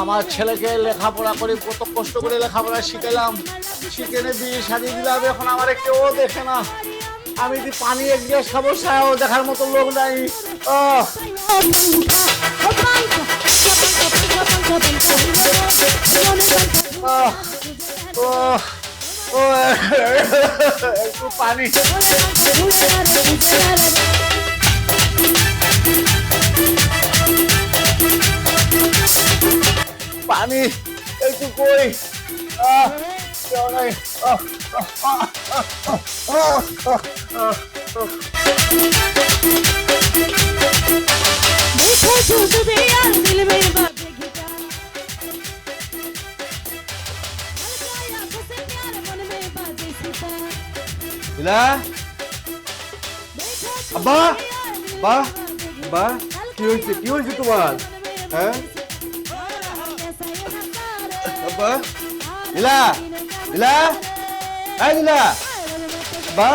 আমার ছেলেকে লেখাপড়া করে কত কষ্ট করে লেখাপড়া শিখালাম শিখেনে বিয়ে শাদি দিলাম, এখন আমার কেউ দেখে না। আমি যদি পানি এক গ্লাস খাব দেখার মতো লোক নাই। আহ, আহ, ও ও একটু পানি পানি একটু কই আহ, কেউ নাই আহ, আহ, আহ, আহ, আহ, আহ, আহ, আহ। ইলা আব্বা বা বা কি হয়েছে? কি হয়েছে তোমার? হ্যাঁ? আব্বা ইলা ইলা এই ইলা বা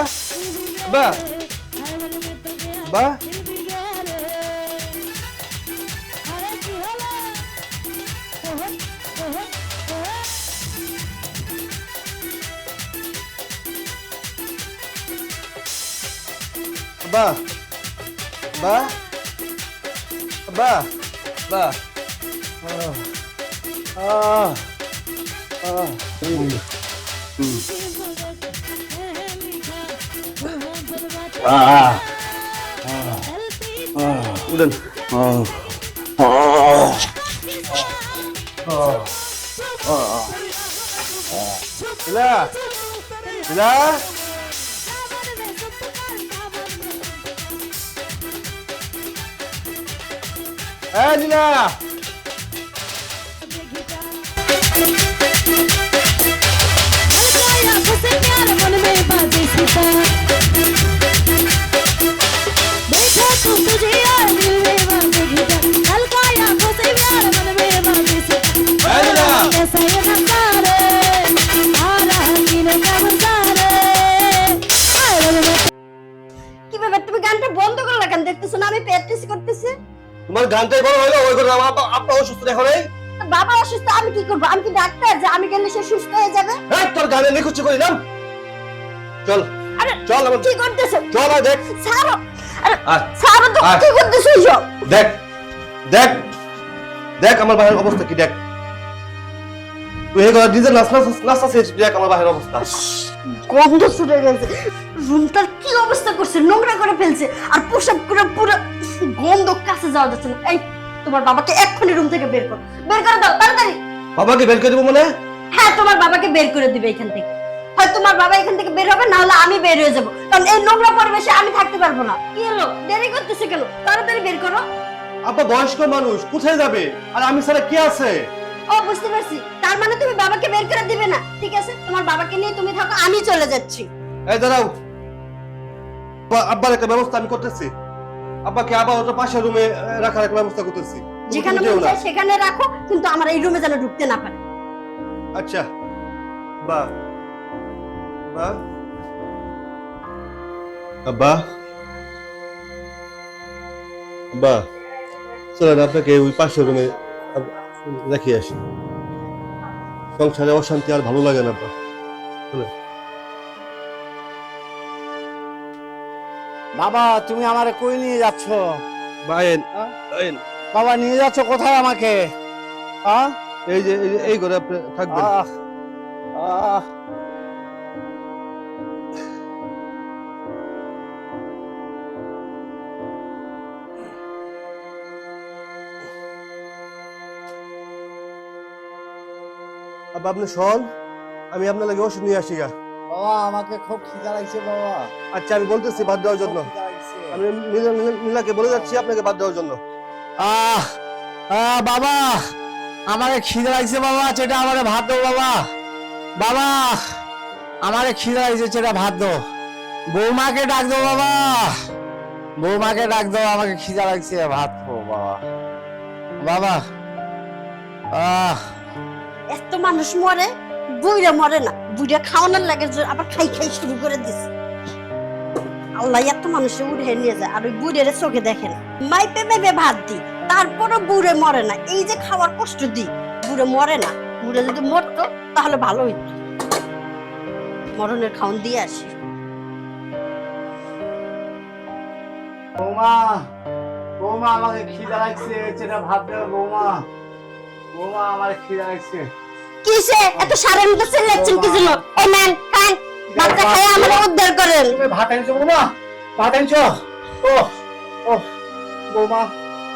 বা বা? বা? বা? বা. উঠেন। লীলা গানটা বন্ধ করলে কেন দেখতেছো না আমি প্র্যাকটিস করতেছি। তোমার গানটাই বড় হইল ওই করে আমার আব্বা আব্বা অসুস্থ এখন এই বাবা অসুস্থ আমি কি করব? আমি কি ডাক্তার? যে আমি গেলে সে সুস্থ হয়ে যাবে? এই তোর গানে নিখুচি করি নাম। চল। আরে চল আমার কি করতেছো? চল দেখ। ছাড়ো। আরে তো কি করতেছো এইসব দেখ দেখ দেখ আমার বাহির অবস্থা কি দেখ। তুই এই নিজে নাচ নাচ নাচ নাচ দেখ আমার বাহির অবস্থা। গন্ধ ছুটে গেছে। রুমটার কি অবস্থা করছে? নোংরা করে ফেলছে। আর পোশাক করে পুরো গন্ধ কাছে যাওয়া যাচ্ছে না। এই তোমার বাবাকে এক্ষুনি রুম থেকে বের করো। বের করে দাও তাড়াতাড়ি। বাবাকে বের করে দেবো মানে? হ্যাঁ তোমার বাবাকে বের করে দিবে এখান থেকে। হয় তোমার বাবা এখান থেকে বের হবে না হলে আমি বের হয়ে যাব। কারণ এই নোংরা পরিবেশে আমি থাকতে পারব না। কি হলো? দেরি করতেছে কেন? তাড়াতাড়ি বের করো। আব্বা বয়স্ক মানুষ কোথায় যাবে? আর আমি ছাড়া কি আছে? ও বুঝতে পারছি। তার মানে তুমি বাবাকে বের করে দিবে না। ঠিক আছে? তোমার বাবাকে নিয়ে তুমি থাকো আমি চলে যাচ্ছি। এই দাঁড়াও। আব্বার একটা ব্যবস্থা আমি করতেছি। আব্বাকে আবার ওটা পাশের রুমে রাখার একটা ব্যবস্থা করতেছি। যেখানে মন চায় সেখানে রাখো কিন্তু আমার এই রুমে যেন ঢুকতে না পারে। আচ্ছা। বা আব্বা আব্বা চলেন আপনাকে ওই পাশের রুমে রেখে আসি। সংসারে অশান্তি আর ভালো লাগে না আব্বা। চলেন। বাবা তুমি আমারে কই নিয়ে যাচ্ছ? হ্যাঁ? বাবা নিয়ে যাচ্ছ কোথায় আমাকে? হ্যাঁ? এই যে এই যে এই ঘরে আপনি থাকবেন। আহ আহ। আব্বা আপনি শোন। আমি আপনার লাগে ওষুধ নিয়ে আসি গা। বাবা আমাকে খুব খিদা লাগছে বাবা। আচ্ছা আমি বলতেছি বাদ দেওয়ার জন্য। আমি নীলা- নীলা- নীলাকে বলে যাচ্ছি আপনাকে বাদ দেওয়ার জন্য। আহ আহ বাবা আমাকে খিদে লাগছে বাবা সেটা আমাকে ভাত দাও বাবা। বাবা আমারে খিদা লাগছে সেটা ভাত দো বৌমাকে ডাক দো বাবা। বৌমাকে ডাক দাও আমাকে খিদা লাগছে ভাত খো বাবা। বাবা আহ। এত মানুষ মরে বুইরা মরে না। বুইরা খাওয়ানোর লাগে আবার খাই খাই শুরু করে দিছে। আল্লাহ এত মানুষে উঠে নিয়ে যায়, আর ওই বুড়ের চোখে দেখে না। মাইপে মেপে ভাত দি, তারপরও বুড়ে মরে না। এই যে খাওয়ার কষ্ট দি বুড়ে মরে না। বুড়ে যদি মরতো, তাহলে ভালো হইতো। মরণের খাওন দিয়ে আসি। বৌমা বৌমা, আমাকে খিদা লাগছে সেটা ভাত দেবে বৌমা। বৌমা, আমার খিদা লাগছে। কিসে এত সারের মতো চিল্লাচ্ছেন কি ছিল ও ম্যান কান। বাচ্চা খায় আমরা উদ্ধার করেন। তুমি ভাত আনছো বৌমা? ভাত আনছো ও ও বৌমা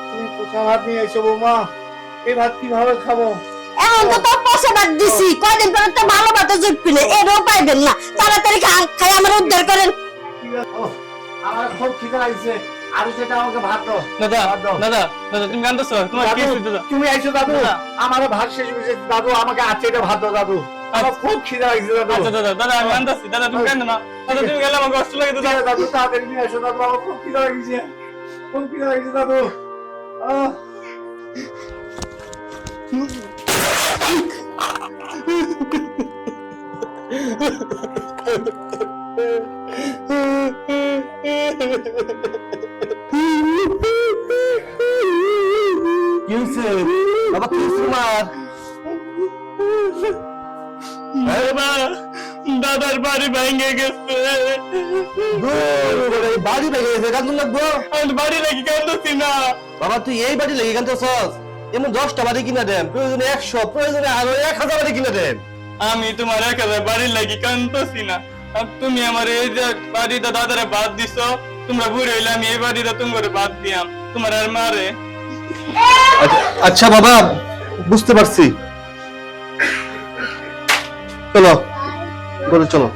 তুমি কোথা ভাত নিয়ে এসো বৌমা। এই ভাত কীভাবে খাব? এখন তো তোর পয়সা বাদ দিছি। কয়দিন পরে তো ভালো ভাতে জুটবি না। এরও পাইবেন না। তাড়াতাড়ি খান খাই আমরা উদ্ধার করেন। আমার খুব খিদা লাগছে। আর সেটা আমাকে ভাত দাও। দাদা দাদা দাদা তুমি কান্দছো তোমার কি হয়েছে দাদা। তুমি আইছো দাদু? দাদা। আমার ভাত শেষ হয়েছে। দাদু আমাকে আছে এটা ভাত দাও দাদু। আমার খুব খিদা লাগছে দাদু। আচ্ছা দাদা দাদা আমি কান্দাছি দাদা তুমি কান্দো না। দাদা তুমি গেলে আমার কষ্ট লাগে দাদা। দাদু তাড়াতাড়ি নিয়ে এসো দাদু আমার খুব খিদা লাগছে। খুব খিদা লাগছে দাদু। আহ। কি হয়েছে বাবা কি তোমার দাদার বাড়ি ভেঙে গেছে। বাড়ি ভেঙে গেছে কান্দন লাগবো বাড়ি লাগি কান্দছি না। বাবা তুই এই বাড়ি লেগে কান্দছস এমন দশটা বাড়ি কিনা দেন প্রয়োজনে একশো প্রয়োজনে আরও এক হাজার বাড়ি কিনা দেন। আমি তোমার এক হাজার বাড়ি লাগি কান্দছি না। আর তুমি আমার এই যে বাড়িটা দাদারে বাদ দিছো তোমরা বুড়ে হইলে আমি এই বাড়িটা তোমার বাদ দিয়াম। তোমার আর মারে। আচ্ছা বাবা বুঝতে পারছি। চলো বলে চলো।